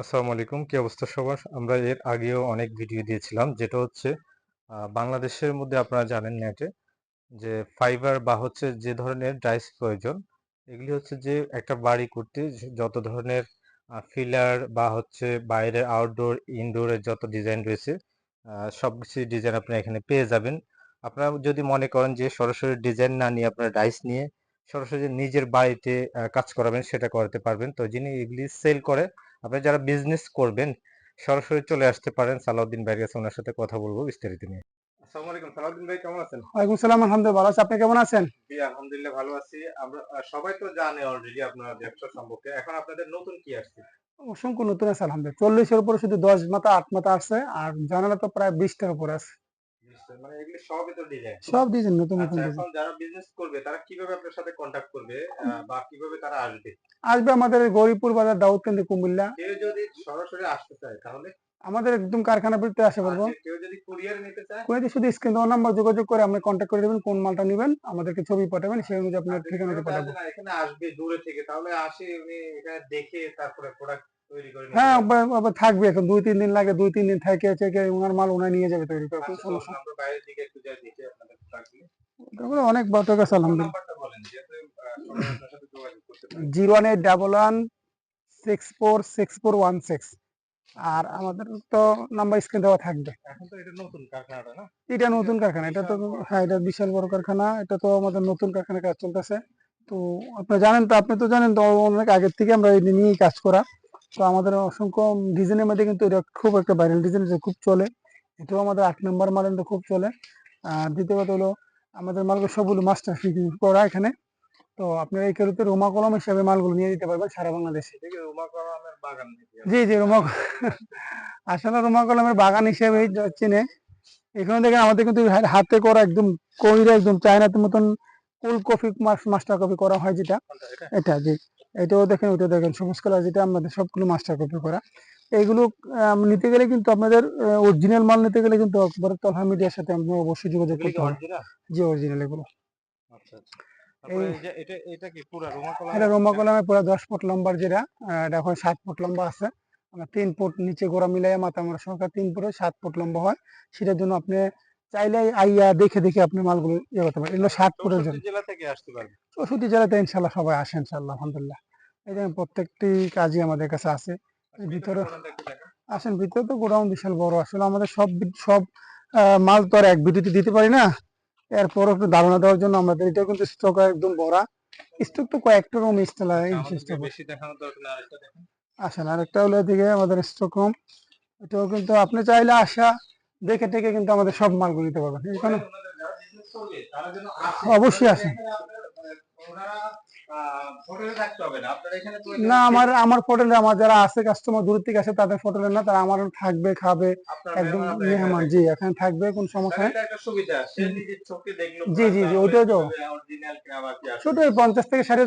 আসসালামু আলাইকুম। কি অবস্থা সবার? আমরা এর আগেও অনেক ভিডিও দিয়েছিলাম, যেটা হচ্ছে বাংলাদেশের মধ্যে আপনারা জানেন নেটে যে ফাইবার বা হচ্ছে যে ধরনের ডাইস প্রয়োজন, এগুলি হচ্ছে যে একটা বাড়ি করতে যত ধরনের ফিলার বা হচ্ছে বাইরের আউটডোর ইনডোরের যত ডিজাইন রয়েছে সব কিছু ডিজাইন আপনি এখানে পেয়ে যাবেন। আপনারা যদি মনে করেন যে সরাসরি ডিজাইন না নিয়ে আপনারা ডাইস নিয়ে সরাসরি নিজের বাড়িতে কাজ করাবেন সেটা করাতে পারবেন। তো যিনি এগুলি সেল করে আপনি যারা বিজনেস করবেন সরাসরি চলে আসতে পারেন। সালাউদ্দিন ভাইয়ের কাছে ওনার সাথে কথা বলব বিস্তারিত নিয়ে। আসসালামু আলাইকুম। সালাউদ্দিন ভাই কেমন আছেন? ওয়ালাইকুম সালাম আলহামদুলিল্লাহ ভালো আছি। আপনি কেমন আছেন? জি আলহামদুলিল্লাহ ভালো আছি। আমরা সবাই তো জানে অলরেডি আপনার ব্যবসা সম্পর্কে। এখন আপনাদের নতুন কি আসছে? অসংখ্য নতুন আছে আলহামদুলিল্লাহ। চল্লিশের উপরে শুধু দশ মাথা আট মাথা আছে। আর জানালা তো প্রায় বিশটার উপরে আছে। নিশ্চয়ই, মানে এগুলি সবই তো ডিজাইন সব ডিজাইন নতুন নতুন আচ্ছা এখন যারা বিজনেস করবে তারা কীভাবে আপনার সাথে কন্টাক্ট করবে বা কীভাবে তারা আসবে? আসবে আমাদের গৌরীপুর বাজার দাউদকান্দি কুমিল্লা। কেউ যদি সরাসরি আসতে চায় তাহলে? আমাদের একদম কারখানা আসে বলব। আর কেউ যদি কুরিয়ার নিতে চায়? কোনো যদি শুধু স্ক্রিন দেওয়ার নাম্বার যোগাযোগ করে আপনি কন্ট্যাক্ট করে দেবেন কোন মালটা নেবেন আমাদেরকে ছবি পাঠাবেন সেই অনুযায়ী আপনার আপনি ঠিকানাতে পাঠাবো। এখানে আসবে দূরে থেকে তাহলে আসে উনি এখানে দেখে তারপরে প্রোডাক্ট হ্যাঁ আবার- থাকবে এখন দুই তিন দিন লাগে দুই তিন দিন থেকে থেকে ওনার মাল ওনার নিয়ে যাবে তৈরি করে কোনো আচ্ছা। তারপরে অনেক আছে ফোন আলহামদুলিল্লাহ। Zero one eight double one six four six four one six. আর আমাদের তো নাম্বার স্ক্রিন দেওয়া থাকবে। এটা নতুন কারখানা এটা তো। হ্যাঁ এটা বিশাল বড় কারখানা এটা তো আমাদের নতুন কারখানা কাজ চলতেছে। তো আপনি জানেন তো আপনি তো জানেন তো অনেক আগের থেকে আমরা এটা নিয়েই কাজ করা। তো আমাদের অসংখ্য ডিজাইনের মধ্যে কিন্তু এটা খুব একটা ভাইরাল ডিজাইন যে খুব চলে। এটাও আমাদের আট নম্বর মাল কিন্তু খুব চলে। আর দ্বিতীয় কথা হলো আমাদের মালগুলো সবগুলো মাস্টার করা এখানে। তো আপনারা এই কেরুতে রোমা কলম হিসাবে মালগুলো নিয়ে দিতে পারবেন সারা বাংলাদেশে? জি জি রোমা আসলে রোমা কলমের বাগান হিসেবে চিনে। এখানে দেখেন আমাদের কিন্তু হাতে করা একদম কইরা একদম চায়নাতে মতন কুল কফি মাস্টার কফি করা হয় যেটা। এটা? এটা জি। এটাও দেখেন ওটা দেখেন। সবুজ কালার যেটা আমাদের সবগুলো মাস্টার কপি করা। এইগুলো নিতে গেলে কিন্তু আপনাদের অরিজিনাল মাল নিতে গেলে কিন্তু একবারে তলহা মিডিয়ার সাথে আপনি অবশ্যই যোগাযোগ করতে হবে? জি অরিজিনাল এগুলো। আচ্ছা আচ্ছা। এটা রুমা কলমে পুরো দশ ফুট লম্বার যেটা এটা এখন সাত ফুট লম্বা আছে। তিন ফুট নিচে গোড়া মিলাই মাথা আমরা সংখ্যা তিন ফুটে সাত ফুট লম্বা হয়। সেটার জন্য আপনি চাইলে আইয়া দেখে দেখে আপনি মালগুলো ইয়ে করতে পারেন। এগুলো সাত ফুটের জন্য। জেলা থেকে আসতে পারবে? চৌষট্টি জেলাতে ইনশাল্লাহ সবাই আসে ইনশাল্লাহ আলহামদুলিল্লাহ। যে প্রত্যেকটি কাজই আমাদের কাছে আছে। আচ্ছা, ভিতরে-। আসেন ভিতরে তো গোডাউন বিশাল বড়। আসলে আমাদের সব সব মাল তো আর এক ভিডিওতে দিতে পারি না। এরপরও একটু ধারণা দেওয়ার জন্য আমাদের এটাও কিন্তু স্টক একদম ভরা স্টক তো কয়েকটা রুম স্টল। আসেন আরেকটা হলো এদিকে আমাদের স্টক রুম এটাও কিন্তু আপনি চাইলে আসা দেখে টেকে কিন্তু আমাদের সব মালগুলো নিতে পারবেন। এখানে ওনাদের না। আমার আমার হোটেলে আমার যারা আছে কাস্টমার দূর থেকে আসে তাদের হোটেলে না তারা আমার থাকবে খাবে একদম মেহমান জি এখানে থাকবে কোন সমস্যা নেই। জি, জি, জি, ওইটাই তো। ছোট পঞ্চাশ থেকে ষাট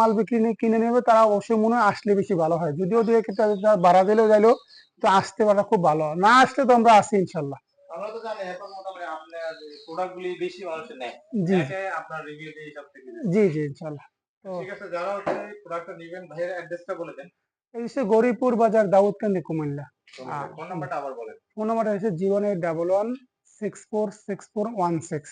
মাল বিক্রি কিনে নেবে তারা অবশ্যই মনে হয় আসলে বেশি ভালো হয়। যদিও দু একটা তারা ভাড়া দিলেও যাইলেও তো আসতে পারা খুব ভালো। না আসলে তো আমরা আসি ইনশাল্লাহ। আমরা তো জানি এখন মোটামুটি আপনার প্রোডাক্ট বেশি মানুষের নেয়। জি। আপনার রিভিউ দিয়ে সব থেকে জি জি ইনশাল্লাহ। ঠিক আছে যারা হচ্ছে প্রোডাক্টটা নেবেন ভাইয়ের অ্যাড্রেসটা বলে দেন। এই হচ্ছে গৌরীপুর বাজার দাউদকান্দি কুমিল্লা। ফোন নাম্বারটা আবার বলেন। ফোন নাম্বারটা হচ্ছে zero eight double one six four six four one six.